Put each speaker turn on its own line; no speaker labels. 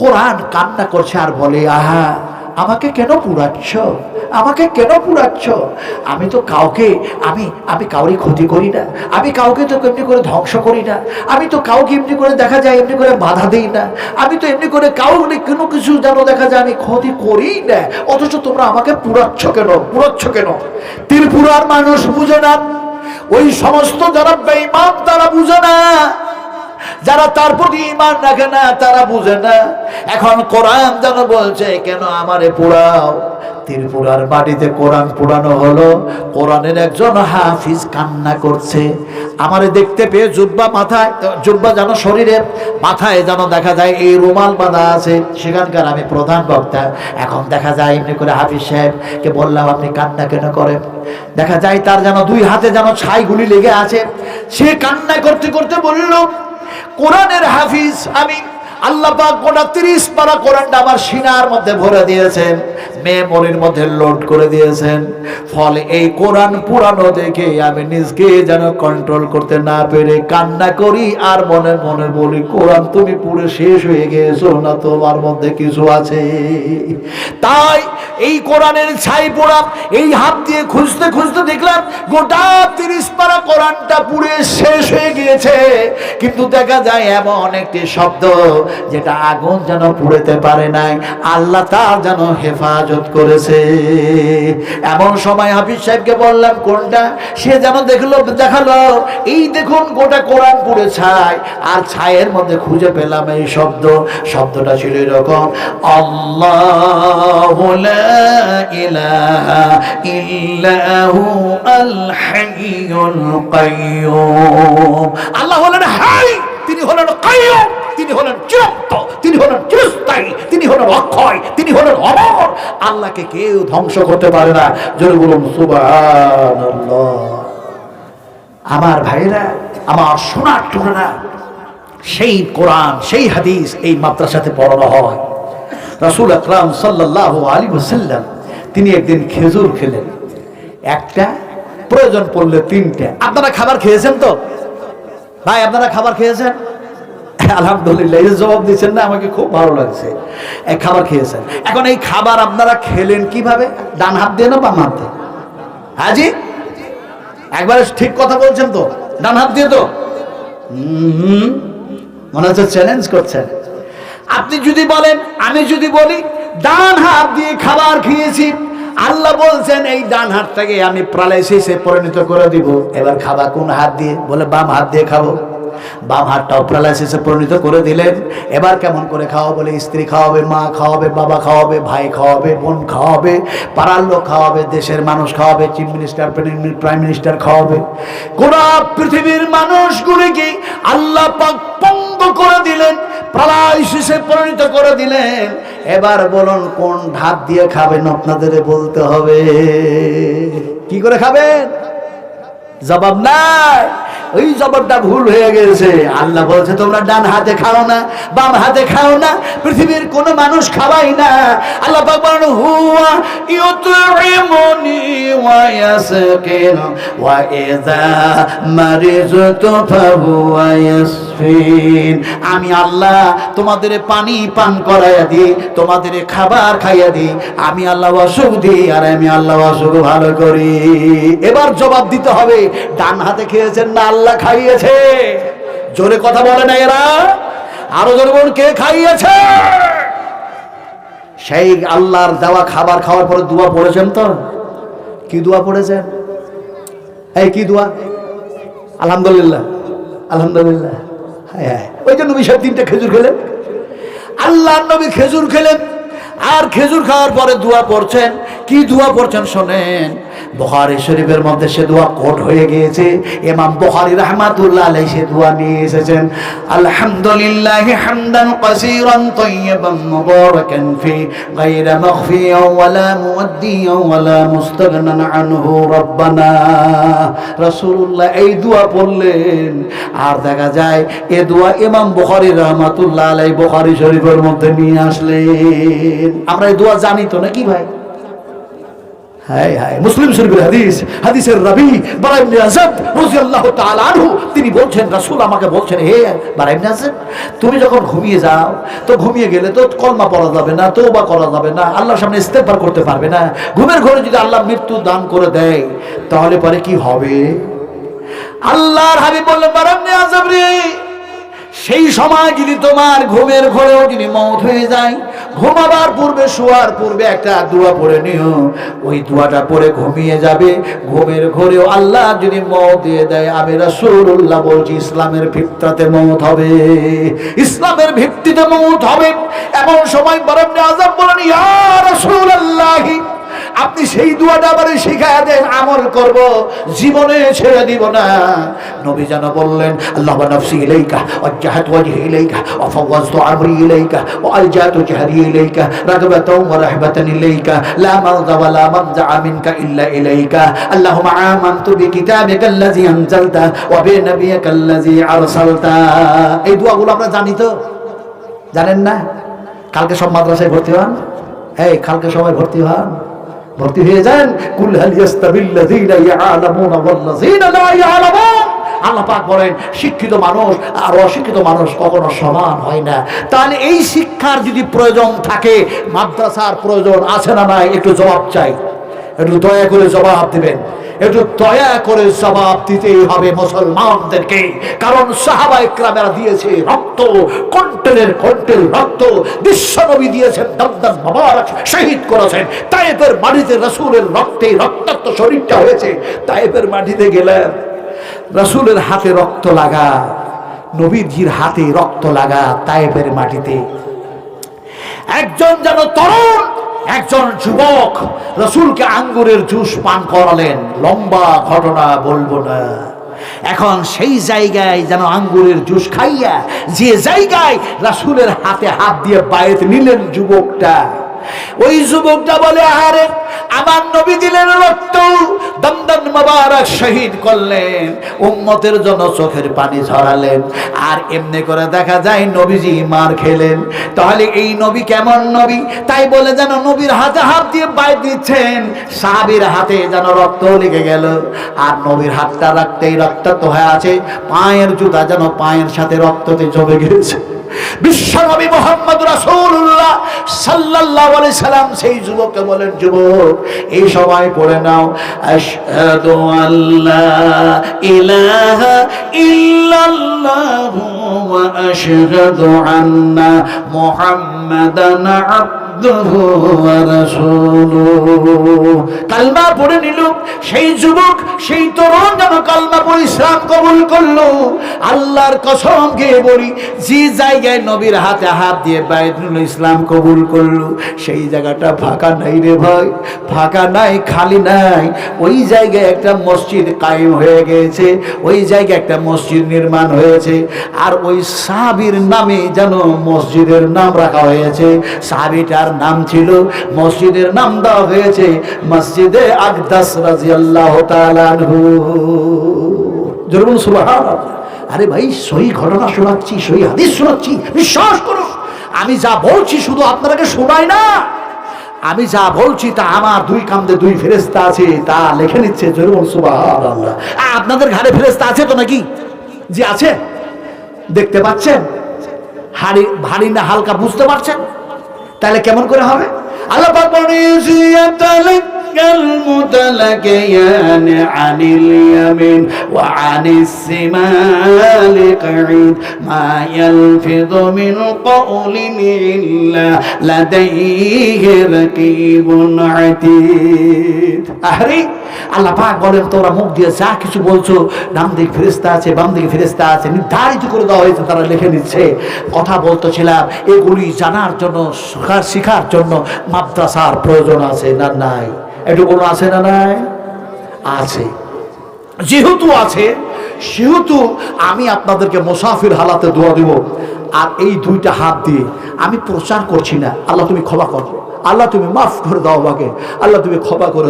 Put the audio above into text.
কোরআন কান্না করছে আর বলে, আহা, আমাকে কেন পুরাচ্ছ আমাকে কেন পুরাচ্ছ আমি তো কাউকে, আমি আমি কাউরি ক্ষতি করি না। আমি কাউকে তো এমনি করে ধ্বংস করি না। আমি তো কাউকে এমনি করে দেখা যায়, এমনি করে বাধা দিই না। আমি তো এমনি করে কাউকে কোনো কিছু যেন দেখা যায়, আমি ক্ষতি করি না। অথচ তোমরা আমাকে পুরাচ্ছ কেন? পুরাচ্ছ কেন? ত্রিপুরার মানুষ বুঝে না। ওই সমস্ত যারা বেঈমান, তারা বুঝে না। যারা তার প্রতি ইমান রাখে না, তারা বুঝে না। এখন কোরআন যেন বলছে, কেন আমারে পোড়াও? ত্রিপুরার মাটিতে কোরআন পোড়ানো হলো। কোরআনের একজন হাফিজ কান্না করছে। আমারে দেখতে পেয়ে জুব্বা মাথায়, জুব্বা যেন শরীরে মাথায় যেন দেখা যায়, এই রুমাল বাঁধা আছে। সেখানকার আমি প্রধান বক্তা। এখন দেখা যায়, এমনি করে হাফিজ সাহেবকে বললাম, আপনি কান্না কেন করেন? দেখা যায়, তার যেন দুই হাতে যেন ছাইগুলি লেগে আছে। সে কান্না করতে করতে বলল কোরআনের হাফিজ আমি আল্লাহ গোটা তিরিশ পারা কোরআনটা আমার সিনার মধ্যে ভরে দিয়েছেন। মেমোরির মধ্যে লোড করে দিয়েছেন। ফলে এই কোরআন পুরানো দেখে আমি নিজকে যেন কন্ট্রোল করতে না পেরে কান্না করি আর মনে মনে বলি, কোরআন তুমি পুরো শেষ হয়ে গেছো না তোমার মধ্যে কিছু আছে? তাই এই কোরআনের ছাই পোড়া, এই হাত দিয়ে খুঁজতে খুঁজতে দেখলাম গোটা তিরিশ পারা কোরআনটা পুড়ে শেষ হয়ে গিয়েছে। কিন্তু দেখা যায় এমন একটি শব্দ যেটা আগুন যেন পুড়েতে পারে নাই, আল্লাহ তার যেন হেফাজত করেছে। এমন সময় হাফিজ সাহেবকে বললাম, কোনটা? সে যেন দেখল, দেখাল, এই দেখুন, গোটা কোরআন পুড়ে ছাই, আর ছায়ের মধ্যে খুঁজে পেলাম এই শব্দ। শব্দটা ছিল এরকম, আল্লাহ আল্লাহ হলেন হাই, তিনি হলেন কাইয়ুম। তিনি হলেন চিরন্ত, তিনি হলেন চিরস্থায়ী, তিনি হলেন অক্ষয়, তিনি হলেন অমর। আল্লাহকে কেউ ধ্বংস করতে পারে না। জোরে বলুন আমার ভাইরা আমার সোনার টুকরা সেই কোরআন, সেই হাদিস এই মাদ্রাসাতে পড়ানো হয়। রাসূল আকরাম সাল্লাল্লাহু আলাইহি ওয়াসাল্লাম, তিনি একদিন খেজুর খেলেন। একটা, প্রয়োজন পড়লে তিনটে। আপনারা খাবার খেয়েছেন তো? ভাই, আপনারা খাবার খেয়েছেন? আলহামদুলিল্লাহ, এই জবাব দিচ্ছেন না, আমাকে খুব ভালো লাগছে। এই খাবার খেয়েছেন। এখন এই খাবার আপনারা খেলেন কীভাবে? ডান হাত দিয়ে না বাম হাত দিয়ে? হাজি? একবারে ঠিক কথা বলছেন তো? ডান হাত দিয়ে তো? মনে হচ্ছে চ্যালেঞ্জ করছেন। আপনি যদি বলেন, আমি যদি বলি, ডান হাত দিয়ে খাবার খেয়েছি, আল্লাহ বলছেন, এই ডান হাতটাকে আমি প্রালাইসিসে পরিণত করে দিব। এবার খাবা কোন হাত দিয়ে? বলে বাম হাত দিয়ে খাব। বাম হাতটাও প্যারালাইসিসে পরিণত করে দিলেন। এবার কেমন করে খাওয়া বলে? স্ত্রী খাওয়াবে, মা খাওয়াবে, বাবা খাওয়াবে, ভাই খাওয়াবে, বোন খাওয়াবে, পাড়ার লোক খাওয়াবে, দেশের মানুষ খাওয়াবে চিফ মিনিস্টার প্রাইম মিনিস্টার খাওয়াবে। গোটা পৃথিবীর মানুষগুলিকে আল্লাহ পাক পঙ্গ করে দিলেন প্যারালাইসিসে পরিণত করে দিলেন। এবার বলুন, কোন হাত দিয়ে খাবেন আপনাদের বলতে হবে? কি করে খাবেন? জবাব নাই। ওই জবরটা ভুল হয়ে গেছে। আল্লাহ বলছে, তোমরা ডান হাতে খাও না, বাম হাতে খাও না, পৃথিবীর কোনো মানুষ খাওয়াই না। আল্লাহ পাক বলেন, হুয়া ইউতইমুনি ওয়া ইযা মারিজতু ফাহুয়া ইয়াসফিন আমি আল্লাহ তোমাদের পানি পান করাইয়া দিই, তোমাদের খাবার খাইয়া দিই। আমি আল্লাহ অসুখ দিই আর আমি আল্লাহ অসুখ ভালো করি। এবার জবাব দিতে হবে, ডান হাতে খেয়েছেন না আল্লাহ খাইয়েছে? জোরে কথা বলে না এরা? আরও জোরে বলুন, কে খাইয়েছে? সেই আল্লাহর দেওয়া খাবার খাওয়ার পরে দোয়া পড়েছেন তো? কি দোয়া পড়েছেন? এই কি দোয়া? আলহামদুলিল্লাহ আলহামদুলিল্লাহ। হ্যাঁ হ্যাঁ ওই জন্য সাহেব তিনটে খেজুর খেলেন। আল্লাহ নবী খেজুর খেলেন, আর খেজুর খাওয়ার পরে দোয়া পড়ছেন। কি দোয়া পড়ছেন শোনেন। বখারি শরীফের মধ্যে সে দোয়া কোট হয়ে গিয়েছে। এমাম বখারি রহমাতুল্লাহ আলাই সে দোয়া নিয়ে এসেছেন। আলহামদুলিল্লাহ হামদান কাসীরান তাইয়িবান মুবারাকান ফি গায়রা মাখফিয়া ওয়ালা মুআদ্দিয়া ওয়ালা মুস্তাগনান আনহু রব্বানা। রাসূলুল্লাহ এই দোয়া পড়লেন। আর দেখা যায়, এ দোয়া ইমাম বুখারী রহমাতুল্লাহ আলাই বুখারী শরীফের মধ্যে নিয়ে আসলেন। আমরা এই দোয়া জানি তো নাকি ভাই? হায় হায় মুসলিম শরীফের হাদিস, হাদিসের রবি বারা ইবনে আযাব রাদিয়াল্লাহু তাআলা আনহু, তিনি বলছেন, রাসূল আমাকে বলছেন, হে বারা ইবনে তুমি যখন ঘুমিয়ে যাও, তো ঘুমিয়ে গেলে তো কলমা পড়া যাবে না, তওবা করা যাবে না, আল্লাহর সামনে ইস্তেগফার করতে পারবে না। ঘুমের ঘরে যদি আল্লাহ মৃত্যু দান করে দেয়, তাহলে পরে কি হবে? আল্লাহর হাবিব বললেন বারা ইবনে আযাব রে, সেই সময় যদি তোমার ঘুমের ঘরেও যদি মত হয়ে যায় ঘুমাবার পূর্বে, শোয়ার পূর্বে একটা দোয়া পড়ে নিও। ওই দোয়াটা পড়ে ঘুমিয়ে যাবে। ঘুমের ঘরেও আল্লাহ যদি মত দিয়ে দেয়, আমি রাসূলুল্লাহ বলছি, ইসলামের ভিত্তিতে মত হবে। ইসলামের ভিত্তিতে মত হবে। এমন সময় বরফ আজাব বলেন, ইয়া রাসূলুল্লাহি! আপনি সেই দুয়াটা আবার শিখায় দেন, আমল করব, জীবনে ছেড়ে দিব না। নবী যেন বললেন, আল্লাহ নফসি ইলাইকা ওয়াজহাত ওয়াজহি ইলাইকা ওয়া ফাওয়াজতু আমরি ইলাইকা ওয়া আলজাতু জাহরি ইলাইকা, রাগবাতাও ওয়া রাহবাতান ইলাইকা, লা মালযা ওয়া লা মানজা মিনকা ইল্লা ইলাইকা, আল্লাহুম্মা আমানতু বিকিতাবিকা আল্লাযী আনজালতা ওয়া বিনাবিয়িকা আল্লাযী আরসালতা। এই দোয়াগুলো আমরা জানি তো। জানেন না? কালকে সব মাদ্রাসায় ভর্তি হন? এই, কালকে সবাই ভর্তি হন? ভর্তি হয়ে যান। কুল হাল ইয়াস্তাবিল্লাযীনা ইয়ালামুনা ওয়াল্লাযীনা লা ইয়ালামুন আল্লাহ পাক বলেন, শিক্ষিত মানুষ আর অশিক্ষিত মানুষ কখনো সমান হয় না। তাহলে এই শিক্ষার যদি প্রয়োজন থাকে, মাদ্রাসার প্রয়োজন আছে না নাই, একটু জবাব চাই। একটু দয়া করে জবাব দিবেন। একটু দয়া করে জবাব দিতেই হবে মুসলমানদেরকে। কারণ সাহাবা ইকরামেরা দিয়েছে রক্ত, কন্টেলের কন্টেল রক্ত, বিশ্বনবী দিয়েছেন দমদম মোবারক, শহীদ করেছেন। তাইফের মাটিতে রসুলের রক্তে রক্তাক্ত শরীরটা হয়েছে। তাইফের মাটিতে গেলেন রসুলের হাতে রক্ত লাগা, নবীজির হাতে রক্ত লাগা তাইফের মাটিতে। একজন যেন তরুণ একজন যুবক রসুলকে আঙ্গুরের জুস পান করালেন, লম্বা ঘটনা বলব না। এখন সেই জায়গায় যেন আঙ্গুরের জুস খাইয়া, যে জায়গায় রাসুলের হাতে হাত দিয়ে বায়েত নিলেন যুবকটা ওই যুবকটা বলে আরে আমার নবী দিলেন রক্ত দমদম মোবারক শহীদ করলেন, উম্মতের জন্য চোখের পানি ঝরালেন, আর এমনি করে দেখা যায় নবীজি মার খেলেন। তাহলে এই নবী কেমন নবী? তাই বলে যেন নবীর হাতে হাত দিয়ে বাই দিচ্ছেন, সাহাবির হাতে যেন রক্ত লেগে গেল। আর নবীর হাতটা রাখতেই রক্তাক্ত হয়ে আছে, পায়ের জুতা যেন পায়ের সাথে রক্ততে জমে গেছে। বিশ্বনবী মোহাম্মদ রাসূলুল্লাহ সাল্লাল্লাহু আলাইহি সাল্লাম, সেই যুবককে বলেন, যুবক, এই সময় পড়ে নাও। আশহাদু আল্লা ইলাহা ওয়া আশহাদু আন্না মুহাম্মাদান ওয়া রাসূলুহু। কালমা পড়ে নিল। সেই যুবক, সেই তরুণ যেন কালমা পড়ে ইসলাম কবুল করল। আল্লাহর কসম খেয়ে বলি, যে জায়গায় নবীর হাতে হাত দিয়ে বাইদুল ইসলাম কবুল করল। সেই জায়গাটা ফাঁকা নাই রে ভাই, ফাঁকা নাই, খালি নাই। ওই জায়গায় একটা মসজিদ কায়েম হয়ে গেছে, ওই জায়গায় একটা মসজিদ নির্মাণ হয়েছে। আর ওই সাহাবির নামে যেন মসজিদের নাম রাখা হয়েছে। সাহাবিটার নাম ছিল, মসজিদের নাম দেওয়া হয়েছে মসজিদে আকদাস রাজিয়াল্লাহু তাআলা আনহু। জরুন আরে ভাই, সহি ঘটনা শোনাচ্ছি, সহি হাদিস শোনাচ্ছি, বিশ্বাস করো আমি যা বলছি শুধু আপনারা শোনাই না। আমি যা বলছি তা আমার দুই কান্দে দুই ফেরেস্তা আছে, তা লেখে নিচ্ছে আপনাদের ঘাড়ে ফেরেস্তা আছে তো নাকি? যে আছে। দেখতে পাচ্ছেন? হাড়ি, ভারী না, হালকা, বুঝতে পারছেন? তাহলে কেমন করে হবে? আল্লাহ আনিল ইয়ামিন ওয়া আনিস শিমালি কাঈদ। মা ইয়ালফিযু মিন কওলিন ইল্লা লাদাইহি রাকিবুন আতীদ। আরে আল্লাহ পাক বলেন, তোরা মুখ দিয়ে যা কিছু বলছো ডান দিকে ফেরেস্তা আছে, বাম দিকে ফেরেস্তা আছে, নির্ধারিত করে দেওয়া হয়েছে, তারা লিখে নিচ্ছে। কথা বলতেছিলাম, এগুলি জানার জন্য শেখার জন্য মাদ্রাসার প্রয়োজন আছে না নাই? একটু আছে না নাই? আছে। যেহেতু আছে, সেহেতু আমি আপনাদেরকে মুসাফির হালাতে দোয়া দেব। আর এই দুইটা হাত দিয়ে আমি প্রচার করছি না। আল্লাহ তুমি ক্ষমা করো। আল্লাহ তুমি মাফ করে দাও আমাকে। আল্লাহ তুমি ক্ষমা করে